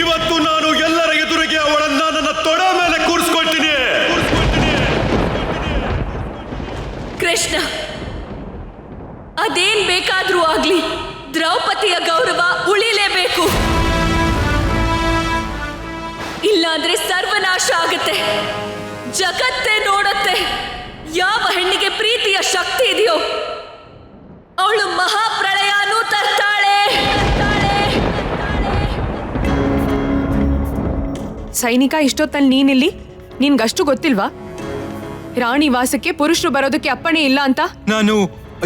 ಇವತ್ತು ನಾನು ಎಲ್ಲರ ಎದುರಿಗೆ ಅವಳನ್ನ ನನ್ನ ತೊಡ ಮೇಲೆ ಕೂರಿಸ್ಕೊಳ್ತೀನಿ. ಕೃಷ್ಣ, ಅದೇನ್ ಬೇಕಾದ್ರೂ ಆಗ್ಲಿ. ದ್ರೌಪದಿಯ ಗೌರವ ಉಳಿಲೇಬೇಕು. ಇಲ್ಲಾಂದ್ರೆ ಸರ್ವನಾಶ ಆಗತ್ತೆ. ಜಗತ್ತೇ ನೋಡತ್ತೆ. ಯಾವ ಹೆಣ್ಣಿಗೆ ಪ್ರೀತಿಯ ಶಕ್ತಿ ಇದೆಯೋ, ಅವಳು ಮಹಾಪ್ರಳಯನೂ ಸೈನಿಕ ಇಷ್ಟೊತ್ತಲ್ಲಿ ನೀನಿಲ್ಲಿ? ನಿನ್ಗಷ್ಟು ಗೊತ್ತಿಲ್ವಾ? ರಾಣಿ ವಾಸಕ್ಕೆ ಪುರುಷರು ಬರೋದಕ್ಕೆ ಅಪ್ಪಣೆ ಇಲ್ಲ ಅಂತ? ನಾನು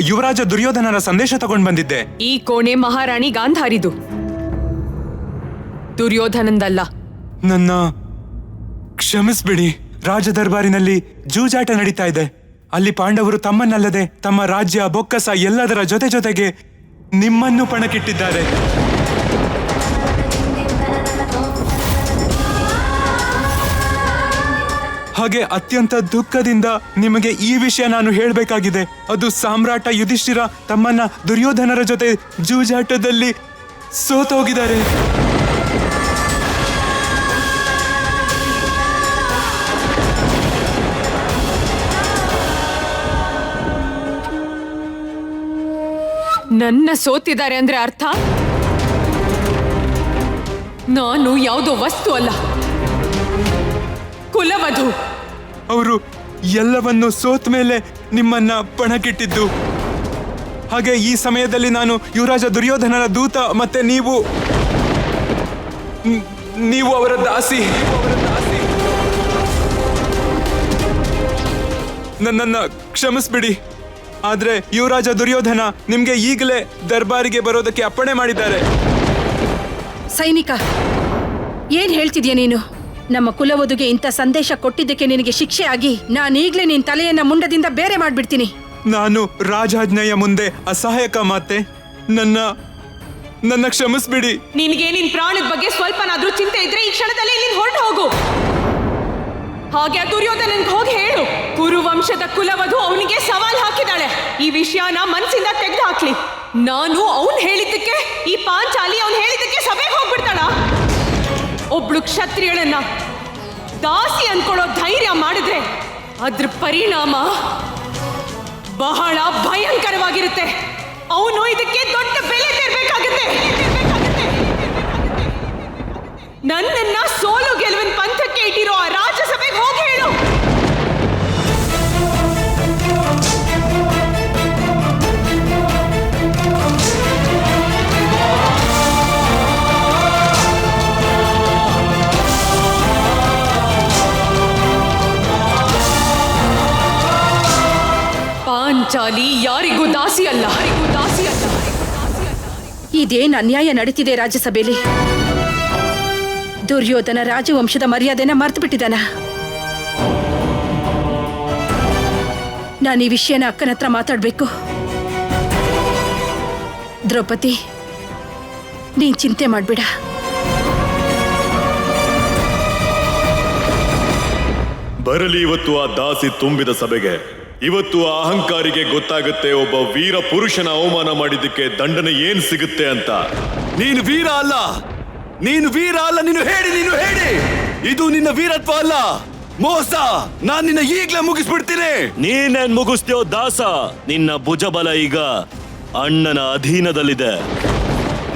ಯುವರಾಜ ದುರ್ಯೋಧನರ ಸಂದೇಶ ತಗೊಂಡ್ ಬಂದಿದ್ದೆ. ಈ ಕೋಣೆ ಮಹಾರಾಣಿ ಗಾಂಧಾರಿದು. ದುರ್ಯೋಧನಂದಲ್ಲ. ನನ್ನ ಕ್ಷಮಿಸ್ಬಿಡಿ ರಾಜ ದರ್ಬಾರಿನಲ್ಲಿ ಜೂಜಾಟ ನಡೀತಾ ಇದೆ. ಅಲ್ಲಿ ಪಾಂಡವರು ತಮ್ಮನ್ನಲ್ಲದೆ ತಮ್ಮ ರಾಜ್ಯ ಬೊಕ್ಕಸ ಎಲ್ಲದರ ಜೊತೆ ಜೊತೆಗೆ ನಿಮ್ಮನ್ನು ಪಣಕ್ಕಿಟ್ಟಿದ್ದಾರೆ. ಹಾಗೆ ಅತ್ಯಂತ ದುಃಖದಿಂದ ನಿಮಗೆ ಈ ವಿಷಯ ನಾನು ಹೇಳಬೇಕಾಗಿದೆ. ಅದು ಸಾಮ್ರಾಟ ಯುಧಿಷ್ಠಿರ ತಮ್ಮನ್ನ ದುರ್ಯೋಧನರ ಜೊತೆ ಜೂಜಾಟದಲ್ಲಿ ಸೋತೋಗಿದ್ದಾರೆ. ನನ್ನ ಸೋತಿದ್ದಾರೆ ಅಂದ್ರೆ ಅರ್ಥ? ನಾನು ಯಾವುದೋ ವಸ್ತು ಅಲ್ಲ. ಕುಲವಧು. ಅವರು ಎಲ್ಲವನ್ನು ಸೋತ ಮೇಲೆ ನಿಮ್ಮನ್ನ ಪಣಕ್ಕಿಟ್ಟಿದ್ದು. ಹಾಗೆ ಈ ಸಮಯದಲ್ಲಿ ನಾನು ಯುವರಾಜ ದುರ್ಯೋಧನನ ದೂತ ಮತ್ತೆ ನೀವು ನೀವು ಅವರ ದಾಸಿ. ನನ್ನನ್ನು ಕ್ಷಮಿಸ್ಬಿಡಿ. ಆದರೆ ಯುವರಾಜ ದುರ್ಯೋಧನ ನಿಮಗೆ ಈಗಲೇ ದರ್ಬಾರಿಗೆ ಬರೋದಕ್ಕೆ ಅಪ್ಪಣೆ ಮಾಡಿದ್ದಾರೆ. ಸೈನಿಕ, ಏನ್ ಹೇಳ್ತಿದ್ಯಾ ನೀನು? ನಮ್ಮ ಕುಲವಧುಗೆ ಇಂಥ ಸಂದೇಶ ಕೊಟ್ಟಿದ್ದಕ್ಕೆ ನಿನಗೆ ಶಿಕ್ಷೆ ಆಗಿ ನಾನೀಗ್ಲೇ ನಿನ್ ತಲೆಯನ್ನ ಮುಂಡದಿಂದ ಬೇರೆ ಮಾಡ್ಬಿಡ್ತೀನಿ. ನಾನು ರಾಜಾಜ್ಞೆಯ ಮುಂದೆ ಅಸಹಾಯಕ ಮಾತೆ. ನನ್ನ ನನ್ನ ಕ್ಷಮಿಸ್ಬಿಡಿ. ನಿನಗೆ ನಿನ್ ಪ್ರಾಣದ ಬಗ್ಗೆ ಸ್ವಲ್ಪನಾದ್ರೂ ಚಿಂತೆ ಇದ್ರೆ ಈ ಕ್ಷಣದಲ್ಲಿ ನೀನ್ ಹೊರಟು ಹೋಗು. ಹಾಗೆ ಆ ದುರ್ಯೋಧನನ್ಗೆ ಹೋಗಿ ಹೇಳು. ಕುರುವಂಶದ ಕುಲವಧು ಅವನಿಗೆ ಸವಾಲ್ ಹಾಕಿದಾಳೆ. ಈ ವಿಷಯನ ಮನಸ್ಸಿಂದ ತೆಗೆದು ಹಾಕ್ಲಿ. ನಾನು ಅವನ್ ಹೇಳಿದ್ದಕ್ಕೆ ಈ ಪಾಂಚಾಲಿ ಅವನ್ ಹೇಳಿದ್ದಕ್ಕೆ ಸಭೆಗೆ ಹೋಗ್ಬಿಡ್ತಾಳ. ಒಬ್ಳು ಕ್ಷತ್ರಿಯಳನ್ನ ದಾಸಿ ಅನ್ಕೊಳ್ಳೋ ಧೈರ್ಯ ಮಾಡಿದ್ರೆ ಅದ್ರ ಪರಿಣಾಮ ಬಹಳ ಭಯಂಕರವಾಗಿರುತ್ತೆ. ಅವನು ಇದಕ್ಕೆ ದೊಡ್ಡ ಬೆಲೆ ತೆರಬೇಕಾಗುತ್ತೆ. ನನ್ನನ್ನ ಸೋಲು ಗೆಲುವಿನ ಪಂಥಕ್ಕೆ ಇಟ್ಟಿರೋ ಆ ರಾಜ್ಯಸಭೆಗೆ ಹೋಗಿ ಹೇಳು. ಪಾಂಚಾಲಿ ಯಾರಿಗೂ ದಾಸಿ ಅಲ್ಲ. ಯಾರಿಗೂ ದಾಸಿ ಅಲ್ಲ. ಇದೇನ್ ಅನ್ಯಾಯ ನಡೀತಿದೆ ರಾಜ್ಯಸಭೆಯಲ್ಲಿ. ದುರ್ಯೋಧನ ರಾಜವಂಶದ ಮರ್ಯಾದೆನ ಮರ್ತು ಬಿಟ್ಟಿದ್ದಾನ ನಾನು ಈ ವಿಷಯನ ಅಕ್ಕನ ಹತ್ರ ಮಾತಾಡ್ಬೇಕು. ದ್ರೌಪದಿ ನೀನ್ ಚಿಂತೆ ಮಾಡ್ಬೇಡ. ಬರಲಿ ಇವತ್ತು ಆ ದಾಸಿ ತುಂಬಿದ ಸಭೆಗೆ. ಇವತ್ತು ಆ ಅಹಂಕಾರಿಗೆ ಗೊತ್ತಾಗುತ್ತೆ ಒಬ್ಬ ವೀರ ಪುರುಷನ ಅವಮಾನ ಮಾಡಿದ್ದಕ್ಕೆ ದಂಡನೆ ಏನ್ ಸಿಗುತ್ತೆ ಅಂತ. ನೀನು ವೀರ ಅಲ್ಲ. ನೀನು ವೀರ ಅಲ್ಲ ನೀನು ಹೇಳಿ ನೀನು ಹೇಳಿ. ಇದು ನಿನ್ನ ವೀರತ್ವ ಅಲ್ಲ. ಮೋಸ ನಾನ್ ನಿನ್ನ ಈಗ್ಲೇ ಮುಗಿಸ್ಬಿಡ್ತೀನಿ. ನೀನೇನ್ ಮುಗಿಸ್ತೀಯೋ ದಾಸ ನಿನ್ನ ಭುಜಬಲ ಈಗ ಅಣ್ಣನ ಅಧೀನದಲ್ಲಿದೆ.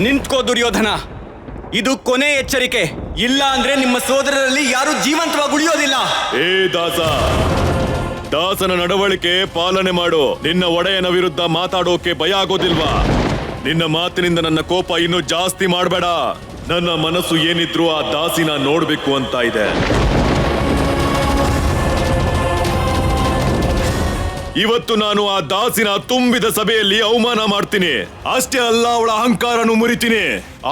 ನಿಂತ್ಕೋ ದುರ್ಯೋಧನ. ಇದು ಕೊನೆ ಎಚ್ಚರಿಕೆ. ಇಲ್ಲ ಅಂದ್ರೆ ನಿಮ್ಮ ಸೋದರರಲ್ಲಿ ಯಾರು ಜೀವಂತವಾಗಿ ಉಳಿಯೋದಿಲ್ಲ. ಏ ದಾಸ ದಾಸನ ನಡವಳಿಕೆ ಪಾಲನೆ ಮಾಡು. ನಿನ್ನ ಒಡೆಯನ ವಿರುದ್ಧ ಮಾತಾಡೋಕೆ ಭಯ ಆಗೋದಿಲ್ವಾ? ನಿನ್ನ ಮಾತಿನಿಂದ ನನ್ನ ಕೋಪ ಇನ್ನೂ ಜಾಸ್ತಿ ಮಾಡಬೇಡ. ನನ್ನ ಮನಸ್ಸು ಏನಿದ್ರು ಆ ದಾಸಿನ ನೋಡ್ಬೇಕು ಅಂತ ಇದೆ. ಇವತ್ತು ನಾನು ಆ ದಾಸಿನ ತುಂಬಿದ ಸಭೆಯಲ್ಲಿ ಅವಮಾನ ಮಾಡ್ತೀನಿ. ಅಷ್ಟೇ ಅಲ್ಲ, ಅವಳ ಅಹಂಕಾರನು ಮುರಿತೀನಿ.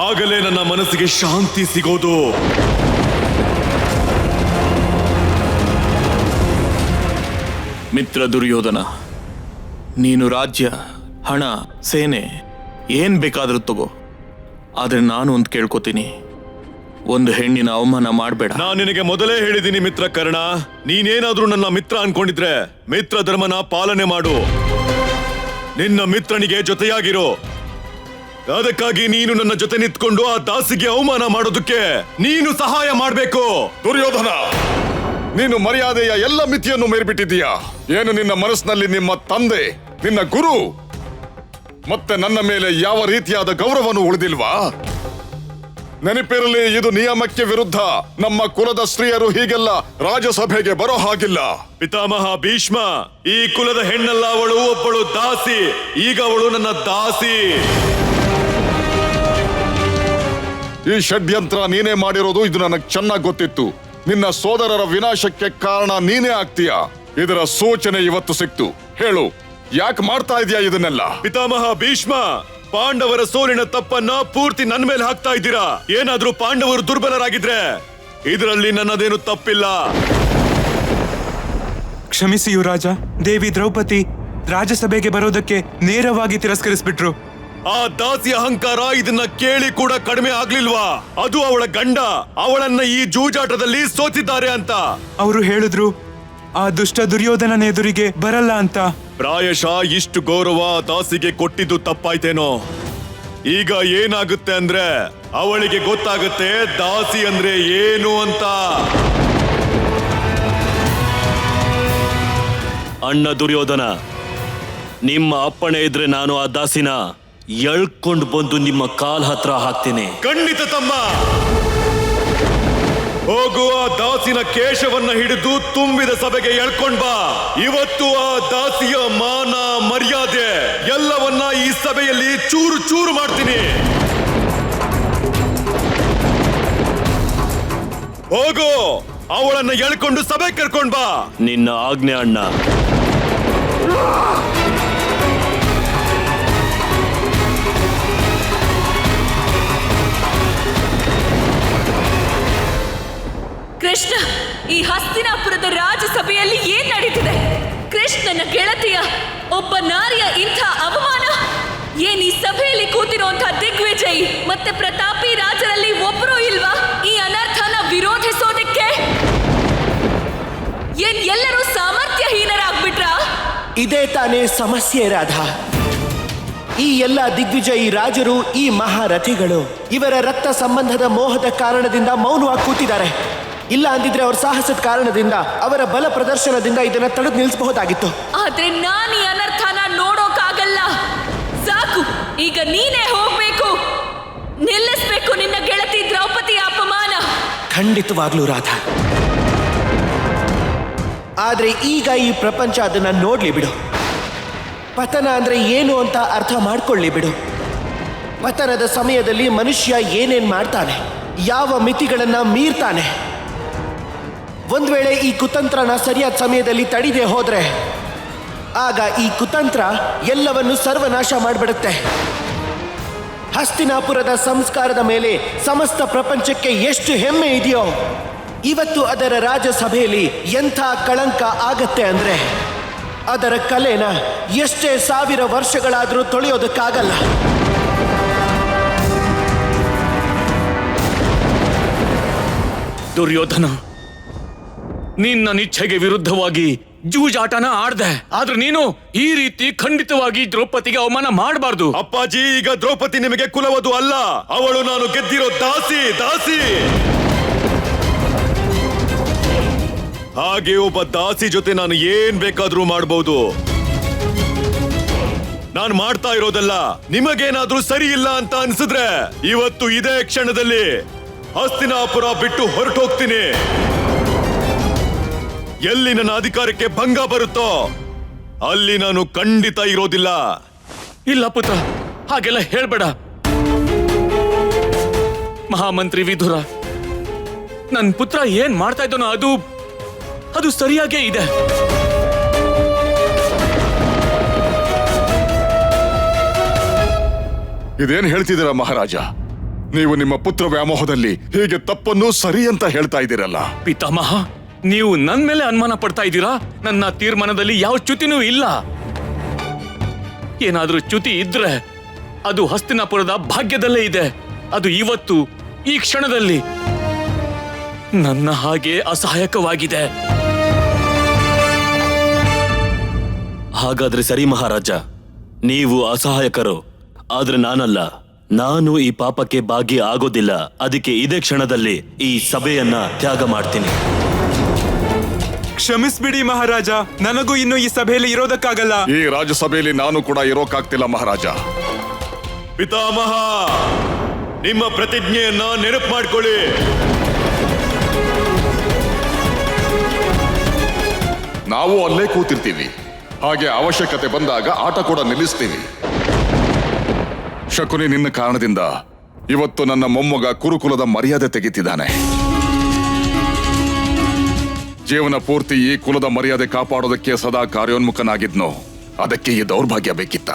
ಆಗಲೇ ನನ್ನ ಮನಸ್ಸಿಗೆ ಶಾಂತಿ ಸಿಗೋದು. ಮಿತ್ರ ದುರ್ಯೋಧನ ನೀನು ರಾಜ್ಯ ಹಣ ಸೇನೆ ಏನ್ ಬೇಕಾದರೂ ತಗೋ. ಆದ್ರೆ ನಾನು ಒಂದು ಕೇಳ್ಕೊತೀನಿ. ಒಂದು ಹೆಣ್ಣಿನ ಅವಮಾನ ಮಾಡಬೇಡ. ನಾನು ನಿನಗೆ ಮೊದಲೇ ಹೇಳಿದ್ದೀನಿ ಮಿತ್ರ ಕರ್ಣ ನೀನೇನಾದ್ರೂ ನನ್ನ ಮಿತ್ರ ಅನ್ಕೊಂಡಿದ್ರೆ ಮಿತ್ರ ಧರ್ಮನ ಪಾಲನೆ ಮಾಡು. ನಿನ್ನ ಮಿತ್ರನಿಗೆ ಜೊತೆಯಾಗಿರೋ. ಅದಕ್ಕಾಗಿ ನೀನು ನನ್ನ ಜೊತೆ ನಿಂತ್ಕೊಂಡು ಆ ದಾಸಿಗೆ ಅವಮಾನ ಮಾಡೋದಕ್ಕೆ ನೀನು ಸಹಾಯ ಮಾಡಬೇಕು. ದುರ್ಯೋಧನ! ನೀನು ಮರ್ಯಾದೆಯ ಎಲ್ಲ ಮಿತಿಯನ್ನು ಮೇರ್ಬಿಟ್ಟಿದ್ದೀಯಾ. ಏನು ನಿನ್ನ ಮನಸ್ಸಿನಲ್ಲಿ ನಿಮ್ಮ ತಂದೆ ನಿನ್ನ ಗುರು ಮತ್ತೆ ನನ್ನ ಮೇಲೆ ಯಾವ ರೀತಿಯಾದ ಗೌರವನು ಉಳಿದಿಲ್ವಾ? ನೆನಪಿರಲಿ ಇದು ನಿಯಮಕ್ಕೆ ವಿರುದ್ಧ ನಮ್ಮ ಕುಲದ ಸ್ತ್ರೀಯರು ಹೀಗೆಲ್ಲ ರಾಜಸಭೆಗೆ ಬರೋ ಹಾಗಿಲ್ಲ. ಪಿತಾಮಹ ಭೀಷ್ಮ ಈ ಕುಲದ ಹೆಣ್ಣಲ್ಲ ಅವಳು ಒಬ್ಬಳು ದಾಸಿ ಈಗ ಅವಳು ನನ್ನ ದಾಸಿ. ಈ ಷಡ್ಯಂತ್ರ ನೀನೇ ಮಾಡಿರೋದು ಇದು ನನಗೆ ಚೆನ್ನಾಗಿ ಗೊತ್ತಿತ್ತು. ನಿನ್ನ ಸೋದರರ ವಿನಾಶಕ್ಕೆ ಕಾರಣ ನೀನೇ ಆಗ್ತೀಯ? ಇದರ ಸೂಚನೆ ಇವತ್ತು ಸಿಕ್ತು. ಹೇಳು ಯಾಕೆ ಮಾಡ್ತಾ ಇದೀಯ ಇದನ್ನೆಲ್ಲ? ಪಿತಾಮಹ ಭೀಷ್ಮ ಪಾಂಡವರ ಸೋಲಿನ ತಪ್ಪನ್ನ ಪೂರ್ತಿ ನನ್ನ ಮೇಲೆ ಹಾಕ್ತಾ ಇದ್ದೀರಾ? ಏನಾದ್ರೂ ಪಾಂಡವರು ದುರ್ಬಲರಾಗಿದ್ರೆ ಇದರಲ್ಲಿ ನನ್ನದೇನು ತಪ್ಪಿಲ್ಲ. ಕ್ಷಮಿಸಿ ಯುವರಾಜ ದೇವಿ ದ್ರೌಪದಿ ರಾಜಸಭೆಗೆ ಬರೋದಕ್ಕೆ ನೇರವಾಗಿ ತಿರಸ್ಕರಿಸ್ಬಿಟ್ರು. ಆ ದಾಸಿ ಅಹಂಕಾರ ಇದನ್ನ ಕೇಳಿ ಕೂಡ ಕಡಿಮೆ ಆಗ್ಲಿಲ್ವಾ? ಅದು ಅವಳ ಗಂಡ ಅವಳನ್ನ ಈ ಜೂಜಾಟದಲ್ಲಿ ಸೋತಿದ್ದಾರೆ ಅಂತ. ಅವರು ಹೇಳಿದ್ರು ಆ ದುಷ್ಟ ದುರ್ಯೋಧನನ ಎದುರಿಗೆ ಬರಲ್ಲ ಅಂತ. ಪ್ರಾಯಶಃ ಇಷ್ಟು ಗೌರವ ಆ ದಾಸಿಗೆ ಕೊಟ್ಟಿದ್ದು ತಪ್ಪಾಯ್ತೇನೋ? ಈಗ ಏನಾಗುತ್ತೆ ಅಂದ್ರೆ ಅವಳಿಗೆ ಗೊತ್ತಾಗುತ್ತೆ ದಾಸಿ ಅಂದ್ರೆ ಏನು ಅಂತ. ಅಣ್ಣ ದುರ್ಯೋಧನ ನಿಮ್ಮ ಅಪ್ಪಣೆ ಇದ್ರೆ ನಾನು ಆ ದಾಸಿನ. ಎಳ್ಕೊಂಡು ಬಂದು ನಿಮ್ಮ ಕಾಲ್ ಹತ್ರ ಹಾಕ್ತೀನಿ. ಖಂಡಿತ ತಮ್ಮ. ಹೋಗುವ ಆ ದಾಸಿನ ಕೇಶವನ್ನ ಹಿಡಿದು ತುಂಬಿದ ಸಭೆಗೆ ಎಳ್ಕೊಂಡ್ ಬಾ. ಇವತ್ತು ಆ ದಾಸಿಯ ಮಾನ ಮರ್ಯಾದೆ ಎಲ್ಲವನ್ನ ಈ ಸಭೆಯಲ್ಲಿ ಚೂರು ಚೂರು ಮಾಡ್ತೀನಿ. ಹೋಗು ಅವಳನ್ನ ಎಳ್ಕೊಂಡು ಸಭೆ ಕರ್ಕೊಂಡ್ ಬಾ. ನಿನ್ನ ಆಜ್ಞೆ ಅಣ್ಣ. ಈ ಹಸ್ತಿನಾಪುರದ ರಾಜಸಭೆಯಲ್ಲಿ ಏನ್ ನಡೀತಿದೆ? ಕೃಷ್ಣನ ಗೆಳತಿಯ, ಒಬ್ಬ ನಾರಿಯ ಇಂಥ ಅವಮಾನ? ಏನ್ ಈ ಸಭೆಯಲ್ಲಿ ಕೂತಿರುವಂತಹ ದಿಗ್ವಿಜಯ್ ಮತ್ತೆ ಪ್ರತಾಪಿ ರಾಜರಲ್ಲಿ ಒಬ್ರು ಇಲ್ವಾ? ಈ ಅನರ್ಥನ ವಿರೋಧಿಸೋದಕ್ಕೆ? ಏನ್ ಎಲ್ಲರೂ ಸಾಮರ್ಥ್ಯಹೀನರಾಗ್ಬಿಟ್ರ? ಇದೇ ತಾನೇ ಸಮಸ್ಯೆ, ರಾಧಾ. ಈ ಎಲ್ಲ ದಿಗ್ವಿಜಯಿ ರಾಜರು ಈ ಮಹಾರಥಿಗಳು. ಇವರ ರಕ್ತ ಸಂಬಂಧದ ಮೋಹದ ಕಾರಣದಿಂದ ಮೌನವಾಗಿ ಕೂತಿದ್ದಾರೆ. ಇಲ್ಲ ಅಂದಿದ್ರೆ ಅವ್ರ ಸಾಹಸದ ಕಾರಣದಿಂದ ಅವರ ಬಲ ಪ್ರದರ್ಶನದಿಂದ ಇದನ್ನ ತಡೆದು ನಿಲ್ಲಿಸಬಹುದಾಗಿತ್ತು. ಆದ್ರೆ ನಾನು ಈ ಅನರ್ಥನ ನೋಡೋಕಾಗಲ್ಲ. ಸಾಕು ಈಗ ನೀನೇ ಹೋಗ್ಬೇಕು. ನಿಲ್ಲಿಸ್ಬೇಕು ನಿನ್ನ ಗೆಳತಿ ದ್ರೌಪದಿಯ ಅಪಮಾನ. ಖಂಡಿತವಾಗ್ಲೂ ರಾಧಾ. ಆದ್ರೆ ಈಗ ಈ ಪ್ರಪಂಚ ಅದನ್ನ ನೋಡ್ಲಿ ಬಿಡು. ಪತನ ಅಂದ್ರೆ ಏನು ಅಂತ ಅರ್ಥ ಮಾಡ್ಕೊಳ್ಳಿ ಬಿಡು. ಪತನದ ಸಮಯದಲ್ಲಿ ಮನುಷ್ಯ ಏನೇನ್ ಮಾಡ್ತಾನೆ ಯಾವ ಮಿತಿಗಳನ್ನ ಮೀರ್ತಾನೆ ಒಂದ್ ವೇಳೆ ಈ ಕುತಂತ್ರನ ಸರಿಯಾದ ಸಮಯದಲ್ಲಿ ತಡಿದೆ ಹೋದ್ರೆ, ಆಗ ಈ ಕುತಂತ್ರ ಎಲ್ಲವನ್ನು ಸರ್ವನಾಶ ಮಾಡಿಬಿಡುತ್ತೆ. ಹಸ್ತಿನಾಪುರದ ಸಂಸ್ಕಾರದ ಮೇಲೆ ಸಮಸ್ತ ಪ್ರಪಂಚಕ್ಕೆ ಎಷ್ಟು ಹೆಮ್ಮೆ ಇದೆಯೋ, ಇವತ್ತು ಅದರ ರಾಜಸಭೆಯಲ್ಲಿ ಎಂಥ ಕಳಂಕ ಆಗತ್ತೆ ಅಂದ್ರೆ, ಅದರ ಕಲೆನ ಎಷ್ಟೇ ಸಾವಿರ ವರ್ಷಗಳಾದರೂ ತೊಳೆಯೋದಕ್ಕಾಗಲ್ಲ. ದುರ್ಯೋಧನ ನಿನ್ನ ನಿಚ್ಛೆಗೆ ವಿರುದ್ಧವಾಗಿ ಜೂಜಾಟನ ಆಡ್ದೆ. ಆದ್ರೆ ನೀನು ಈ ರೀತಿ ಖಂಡಿತವಾಗಿ ದ್ರೌಪದಿಗೆ ಅವಮಾನ ಮಾಡಬಾರ್ದು. ಅಪ್ಪಾಜಿ, ಈಗ ದ್ರೌಪದಿ ನಿಮಗೆ ಕುಲವದು ಅಲ್ಲ. ಅವಳು ನಾನು ಗೆದ್ದಿರೋ ದಾಸಿ ದಾಸಿ. ಹಾಗೆ ಒಬ್ಬ ದಾಸಿ ಜೊತೆ ನಾನು ಏನ್ ಬೇಕಾದ್ರೂ ಮಾಡಬಹುದು ನಾನು ಮಾಡ್ತಾ ಇರೋದಲ್ಲ. ನಿಮಗೇನಾದ್ರೂ ಸರಿ ಇಲ್ಲ ಅಂತ ಅನ್ಸಿದ್ರೆ ಇವತ್ತು ಇದೇ ಕ್ಷಣದಲ್ಲಿ ಹಸ್ತಿನಾಪುರ ಬಿಟ್ಟು ಹೊರಟೋಗ್ತೀನಿ. ಎಲ್ಲಿ ನನ್ನ ಅಧಿಕಾರಕ್ಕೆ ಭಂಗ ಬರುತ್ತೋ ಅಲ್ಲಿ ನಾನು ಖಂಡಿತ ಇರೋದಿಲ್ಲ. ಇಲ್ಲ ಪುತ್ರ ಹಾಗೆಲ್ಲ ಹೇಳ್ಬೇಡ. ಮಹಾಮಂತ್ರಿ ವಿಧುರ ನನ್ನ ಪುತ್ರ ಏನ್ ಮಾಡ್ತಾ ಇದ್ದಾನೋ ಅದು ಅದು ಸರಿಯಾಗೇ ಇದೆ. ಇದೇನ್ ಹೇಳ್ತಿದ್ದೀರಾ ಮಹಾರಾಜ? ನೀವು ನಿಮ್ಮ ಪುತ್ರ ವ್ಯಾಮೋಹದಲ್ಲಿ ಹೀಗೆ ತಪ್ಪನ್ನು ಸರಿ ಅಂತ ಹೇಳ್ತಾ ಇದ್ದೀರಲ್ಲ. ಪಿತಾಮಹ ನೀವು ನನ್ ಮೇಲೆ ಅನುಮಾನ ಪಡ್ತಾ ಇದ್ದೀರಾ? ನನ್ನ ತೀರ್ಮಾನದಲ್ಲಿ ಯಾವ ಚ್ಯುತಿನೂ ಇಲ್ಲ. ಏನಾದ್ರೂ ಚ್ಯುತಿ ಇದ್ರೆ ಅದು ಹಸ್ತಿನಾಪುರದ ಭಾಗ್ಯದಲ್ಲೇ ಇದೆ. ಅದು ಇವತ್ತು, ಈ ಕ್ಷಣದಲ್ಲಿ. ನನ್ನ ಹಾಗೆ ಅಸಹಾಯಕವಾಗಿದೆ. ಹಾಗಾದ್ರೆ ಸರಿ ಮಹಾರಾಜ, ನೀವು ಅಸಹಾಯಕರು, ಆದ್ರೆ ನಾನಲ್ಲ. ನಾನು ಈ ಪಾಪಕ್ಕೆ ಭಾಗಿ ಆಗೋದಿಲ್ಲ. ಅದಕ್ಕೆ ಇದೇ ಕ್ಷಣದಲ್ಲಿ ಈ ಸಭೆಯನ್ನ ತ್ಯಾಗ ಮಾಡ್ತೀನಿ. ಕ್ಷಮಿಸ್ಬಿಡಿ ಮಹಾರಾಜ ನನಗೂ ಇನ್ನು ಈ ಸಭೆಯಲ್ಲಿ ಇರೋದಕ್ಕಾಗಲ್ಲ. ಈ ರಾಜ್ಯಸಭೆಯಲ್ಲಿ ನಾನು ಕೂಡ ಇರೋಕಾಗ್ತಿಲ್ಲ ಮಹಾರಾಜ. ಪಿತಾಮಹ ನಿಮ್ಮ ಪ್ರತಿಜ್ಞೆಯನ್ನ ನೆನಪು ಮಾಡ್ಕೊಳ್ಳಿ. ನಾವು ಅಲ್ಲೇ ಕೂತಿರ್ತೀವಿ. ಹಾಗೆ ಅವಶ್ಯಕತೆ ಬಂದಾಗ ಆಟ ಕೂಡ ನಿಲ್ಲಿಸ್ತೀವಿ. ಶಕುನಿ ನಿನ್ನ ಕಾರಣದಿಂದ ಇವತ್ತು ನನ್ನ ಮೊಮ್ಮಗ ಕುರುಕುಲದ ಮರ್ಯಾದೆ ತೆಗಿತಿದ್ದಾನೆ. ಜೀವನ ಪೂರ್ತಿ ಈ ಕುಲದ ಮರ್ಯಾದೆ ಕಾಪಾಡೋದಕ್ಕೆ ಸದಾ ಕಾರ್ಯೋನ್ಮುಖನಾಗಿದ್ನೋ? ಅದಕ್ಕೆ ಈ ದೌರ್ಭಾಗ್ಯ ಬೇಕಿತ್ತ?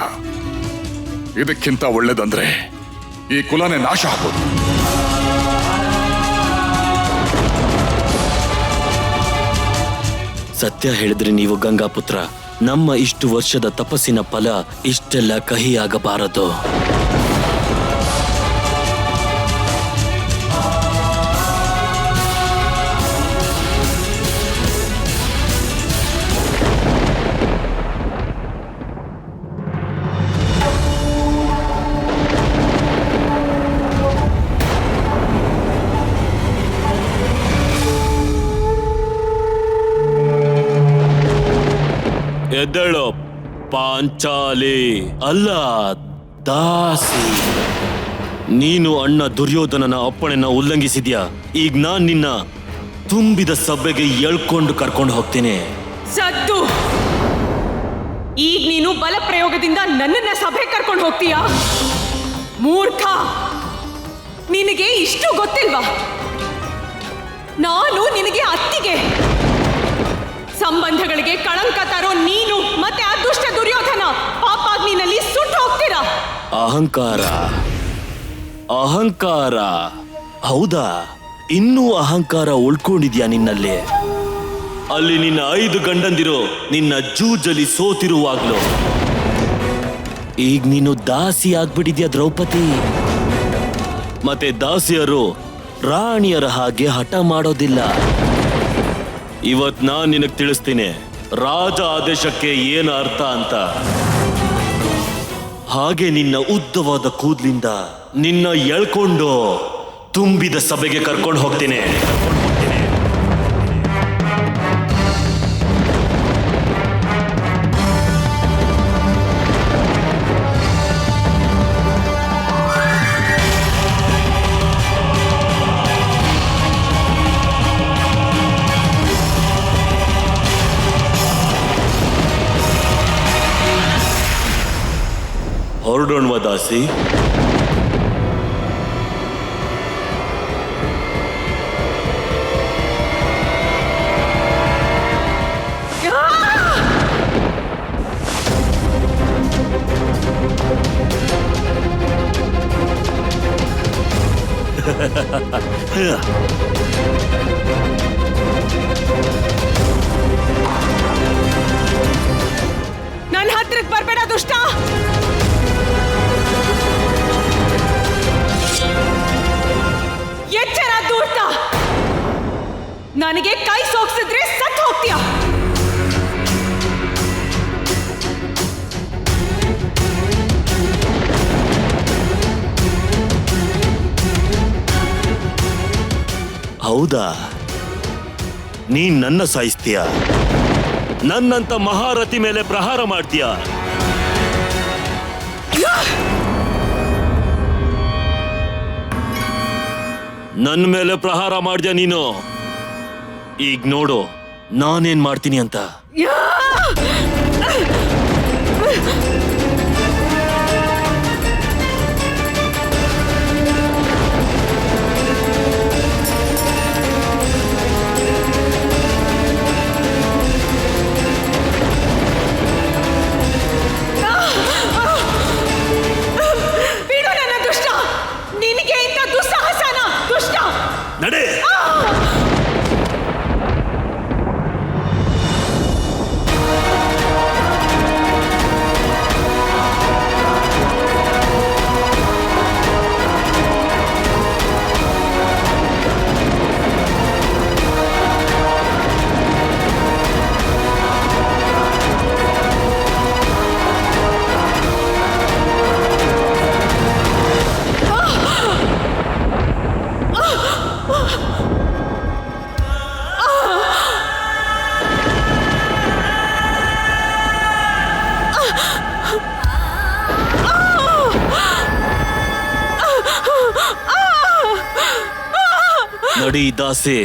ಇದಕ್ಕಿಂತ ಒಳ್ಳೇದಂದ್ರೆ ಈ ಕುಲನೇ ನಾಶ ಆಗೋದು ಸತ್ಯ ಹೇಳಿದ್ರೆ ನೀವು ಗಂಗಾಪುತ್ರ ನಮ್ಮ ಇಷ್ಟು ವರ್ಷದ ತಪಸ್ಸಿನ ಫಲ ಇಷ್ಟೆಲ್ಲ ಕಹಿಯಾಗಬಾರದು. ಎದ್ದೇಳು ಪಾಂಚಾಲಿ. ಅಲ್ಲ, ದಾಸಿ. ನೀನು ಅಣ್ಣ ದುರ್ಯೋಧನನ ಅಪ್ಪಣೆನ ಉಲ್ಲಂಘಿಸಿದ್ಯಾ? ಈಗ ನಾನ್ ನಿನ್ನ ತುಂಬಿದ ಸಭೆಗೆ ಎಳ್ಕೊಂಡು ಕರ್ಕೊಂಡು ಹೋಗ್ತೀನಿ. ಸದ್ದು! ಈಗ ನೀನು ಬಲ ಪ್ರಯೋಗದಿಂದ ನನ್ನನ್ನ ಸಭೆ ಕರ್ಕೊಂಡು ಹೋಗ್ತೀಯಾ? ಮೂರ್ಖ! ನಿನಗೆ ಇಷ್ಟು ಗೊತ್ತಿಲ್ವಾ? ನಾನು ನಿನಗೆ ಅತ್ತಿಗೆ! ಸಂಬಂಧಗಳಿಗೆ ಕಳಂಕ ತರೋ ನೀನು ಮತ್ತೆ ಆ ದುಷ್ಟ ದುರ್ಯೋಧನ ಪಾಪಾಗ್ನಿನಲ್ಲಿ ಸುಟ್ಟು ಹೋಗ್ತೀರಾ? ಅಹಂಕಾರ. ಅಹಂಕಾರ. ಹೌದಾ? ಇನ್ನೂ ಅಹಂಕಾರ ಉಳ್ಕೊಂಡಿದ್ಯಾ ನಿನ್ನಲ್ಲಿ? ಅಲ್ಲಿ ನಿನ್ನ ಐದು ಗಂಡಂದಿರು ನಿನ್ನ ಜೂಜಲಿ ಸೋತಿರುವಾಗ್ಲು? ಈಗ ನೀನು ದಾಸಿ ಆಗ್ಬಿಟ್ಟಿದ್ಯಾ ದ್ರೌಪದಿ? ಮತ್ತೆ ದಾಸಿಯರು ರಾಣಿಯರ ಹಾಗೆ ಹಠ ಮಾಡೋದಿಲ್ಲ. ಇವತ್ ನಾನ್ ನಿನಗ್ ತಿಳಿಸ್ತೀನಿ. ರಾಜ ಆದೇಶಕ್ಕೆ ಏನು ಅರ್ಥ ಅಂತ. ಹಾಗೆ ನಿನ್ನ ಉದ್ದವಾದ ಕೂದ್ಲಿಂದ ನಿನ್ನ ಎಳ್ಕೊಂಡು ತುಂಬಿದ ಸಭೆಗೆ ಕರ್ಕೊಂಡು ಹೋಗ್ತೀನಿ. ಹೊರಡೋಣ್ವ ದಾಸಿ ನನ್ನ ಹತ್ರಕ್ಕೆ ಬರ್ಬೇಡ ದುಷ್ಟ ನನಗೆ ಕೈ ಸೋಕ್ಸಿದ್ರೆ ಸತ್ ಹೋಗ್ತೀಯ? ಹೌದಾ? ನೀ ನನ್ನ ಸಾಯಿಸ್ತೀಯ? ನನ್ನಂತ ಮಹಾರಥಿ ಮೇಲೆ ಪ್ರಹಾರ ಮಾಡ್ತೀಯ? ನನ್ನ ಮೇಲೆ ಪ್ರಹಾರ ಮಾಡಿದ್ಯಾ ನೀನು? ಈಗ ನೋಡು ನಾನೇನ್ ಮಾಡ್ತೀನಿ ಅಂತ. ನಡಿ ದಾಸಿ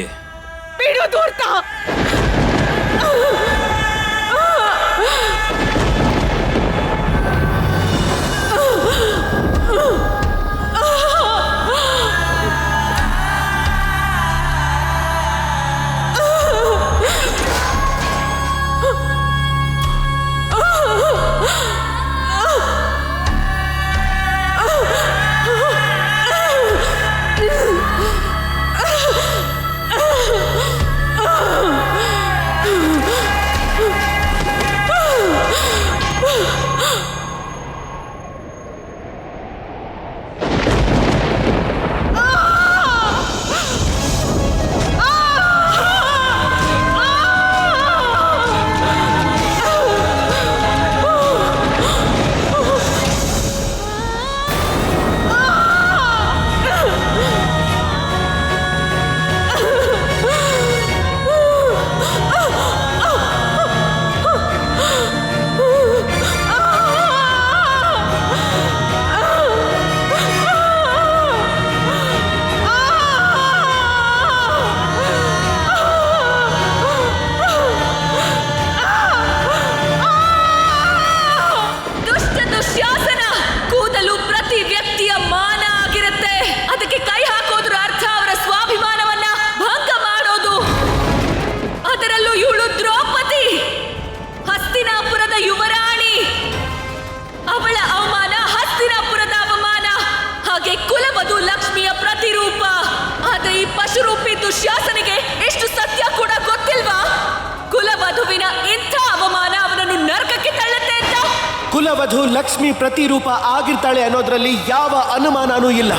ಕುಲವಧು ಲಕ್ಷ್ಮಿ ಪ್ರತಿರೂಪ ಆಗಿರ್ತಾಳೆ ಅನ್ನೋದ್ರಲ್ಲಿ ಯಾವ ಅನುಮಾನನೂ ಇಲ್ಲ.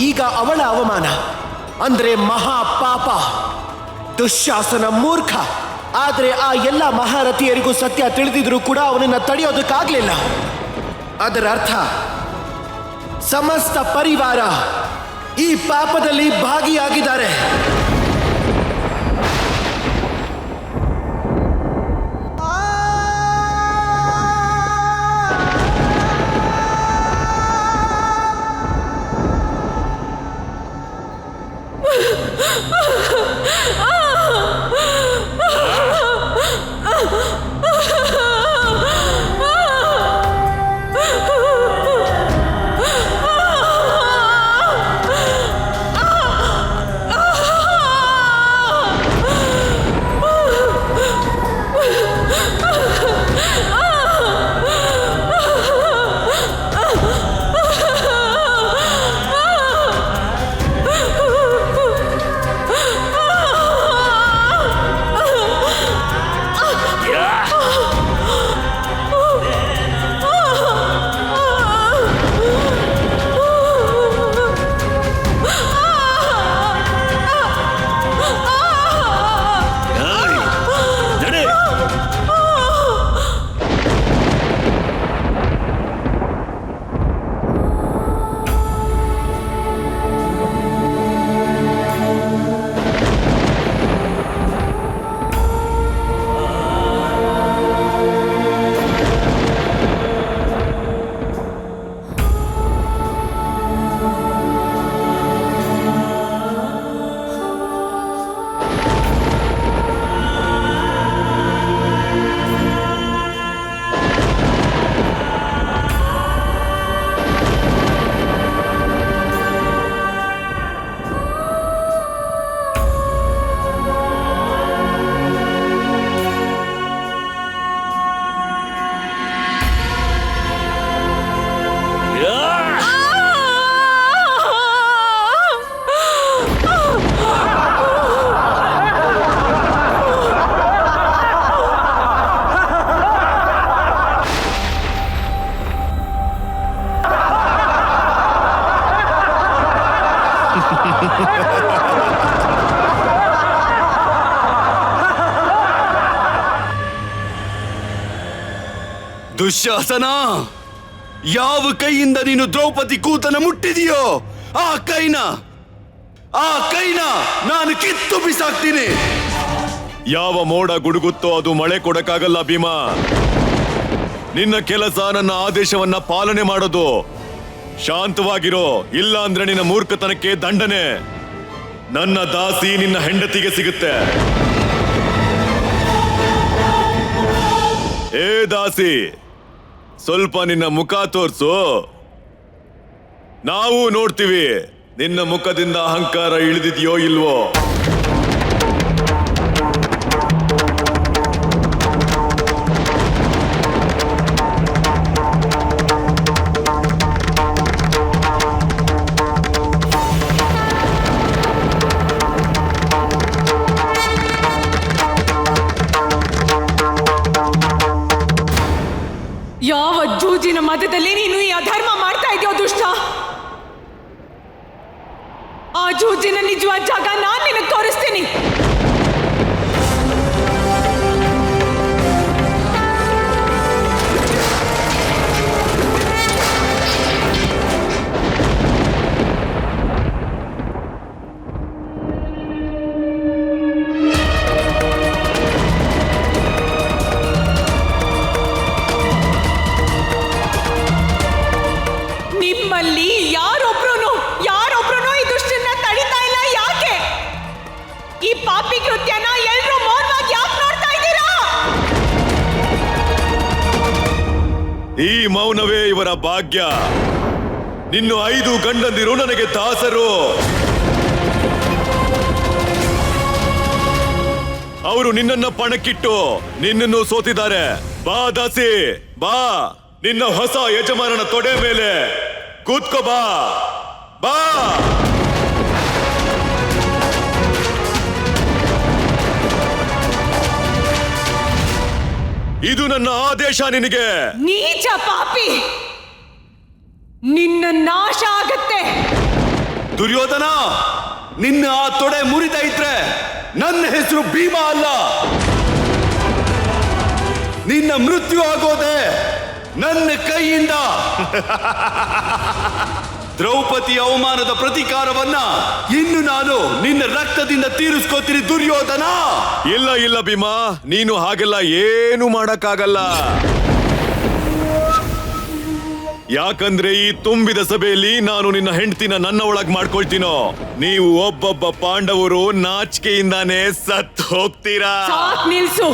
ಈಗ ಅವಳ ಅವಮಾನ. ಅಂದ್ರೆ ಮಹಾ ಪಾಪ. ದುಶ್ಯಾಸನ ಮೂರ್ಖ. ಆದ್ರೆ ಆ ಎಲ್ಲ ಮಹಾರಥಿಯರಿಗೂ ಸತ್ಯ ತಿಳಿದಿದ್ರೂ ಕೂಡ ಅವನನ್ನ ತಡೆಯೋದಕ್ಕಾಗ್ಲಿಲ್ಲ. ಅದರ ಅರ್ಥ, ಸಮಸ್ತ ಪರಿವಾರ ಈ ಪಾಪದಲ್ಲಿ ಭಾಗಿಯಾಗಿದ್ದಾರೆ. ದುಶ್ಯಾಸನ, ಯಾವ ಕೈಯಿಂದ ನೀನು ದ್ರೌಪದಿ ಕೂತನ ಮುಟ್ಟಿದೆಯೋ, ಆ ಕೈನ ಆ ಕೈನ ನಾನು ಕಿತ್ತು ಬಿಸಾಕ್ತೀನಿ. ಯಾವ ಮೋಡ ಗುಡುಗುತ್ತೋ ಅದು ಮಳೆ ಕೊಡಕ್ಕಾಗಲ್ಲ ಭೀಮಾ. ನಿನ್ನ ಕೆಲಸ ನನ್ನ ಆದೇಶವನ್ನ ಪಾಲನೆ ಮಾಡೋದು. ಶಾಂತವಾಗಿರೋ ಇಲ್ಲ ಅಂದ್ರೆ ನಿನ್ನ ಮೂರ್ಖತನಕ್ಕೆ ದಂಡನೆ. ನನ್ನ ದಾಸಿ ನಿನ್ನ ಹೆಂಡತಿಗೆ ಸಿಗುತ್ತೆ. ಏ ದಾಸಿ, ಸ್ವಲ್ಪ ನಿನ್ನ ಮುಖ ತೋರ್ಸು. ನಾವು ನೋಡ್ತೀವಿ, ನಿನ್ನ ಮುಖದಿಂದ ಅಹಂಕಾರ ಇಳಿದಿದೆಯೋ ಇಲ್ವೋ. ಜೂಜಿನ ಮಧ್ಯದಲ್ಲಿ ನೀನು ಈ ಅಧರ್ಮ ಮಾಡ್ತಾ ಇದೆಯೋ ದುಷ್ಟ? ಆ ಜೂಜಿನ ನಿಜವಾದ ಜಾಗ ನಾನು ನಿನಗೆ ತೋರಿಸ್ತೀನಿ. ಭಾಗ್ಯ. ನಿನ್ನ ಐದು ಗಂಡಂದಿರು ನನಗೆ ದಾಸರು. ಅವರು ನಿನ್ನನ್ನ ಪಣಕ್ಕಿಟ್ಟು ನಿನ್ನನ್ನು ಸೋತಿದ್ದಾರೆ. ಬಾ ದಾಸಿ, ಬಾ. ನಿನ್ನ ಹೊಸ ಯಜಮಾನನ ತೊಡೆ ಮೇಲೆ ಕೂತ್ಕೋ ಬಾ. ಬಾ. ಇದು ನನ್ನ ಆದೇಶ ನಿನಗೆ. ನೀಚ ಪಾಪಿ. ನಿನ್ನ ನಾಶ ಆಗತ್ತೆ. ದುರ್ಯೋಧನ ನಿನ್ನ ಆ ತೊಡೆ ಮುರಿದ ಇದ್ರೆ ನನ್ನ ಹೆಸರು ಭೀಮ ಅಲ್ಲ. ನಿನ್ನ ಮೃತ್ಯು ಆಗೋದೆ ನನ್ನ ಕೈಯಿಂದ. ದ್ರೌಪದಿ ಅವಮಾನದ ಪ್ರತೀಕಾರವನ್ನ ಇನ್ನು ನಾನು ನಿನ್ನ ರಕ್ತದಿಂದ ತೀರಿಸ್ಕೋತೀನಿ ದುರ್ಯೋಧನ. ಇಲ್ಲ ಇಲ್ಲ ಭೀಮಾ ನೀನು ಹಾಗೆಲ್ಲ ಏನು ಮಾಡಕ್ಕಾಗಲ್ಲ. ಯಾಕಂದ್ರೆ ಈ ತುಂಬಿದ ಸಭೆಯಲ್ಲಿ ನಾನು ನಿನ್ನ ಹೆಂಡತಿನ ನನ್ನ ಒಳಗ್ ಮಾಡ್ಕೊಳ್ತೀನೋ. ನೀವು ಒಬ್ಬೊಬ್ಬ ಪಾಂಡವರು ನಾಚಿಕೆಯಿಂದಾನೇ ಸತ್ ಹೋಗ್ತೀರಾ? ನಿಲ್ಸು.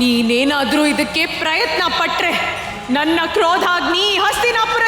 ನೀನೇನಾದ್ರೂ ಇದಕ್ಕೆ ಪ್ರಯತ್ನ ಪಟ್ರೆ, ನನ್ನ ಕ್ರೋಧಾಗ್ನಿ ಹಸ್ತಿನಾಪುರ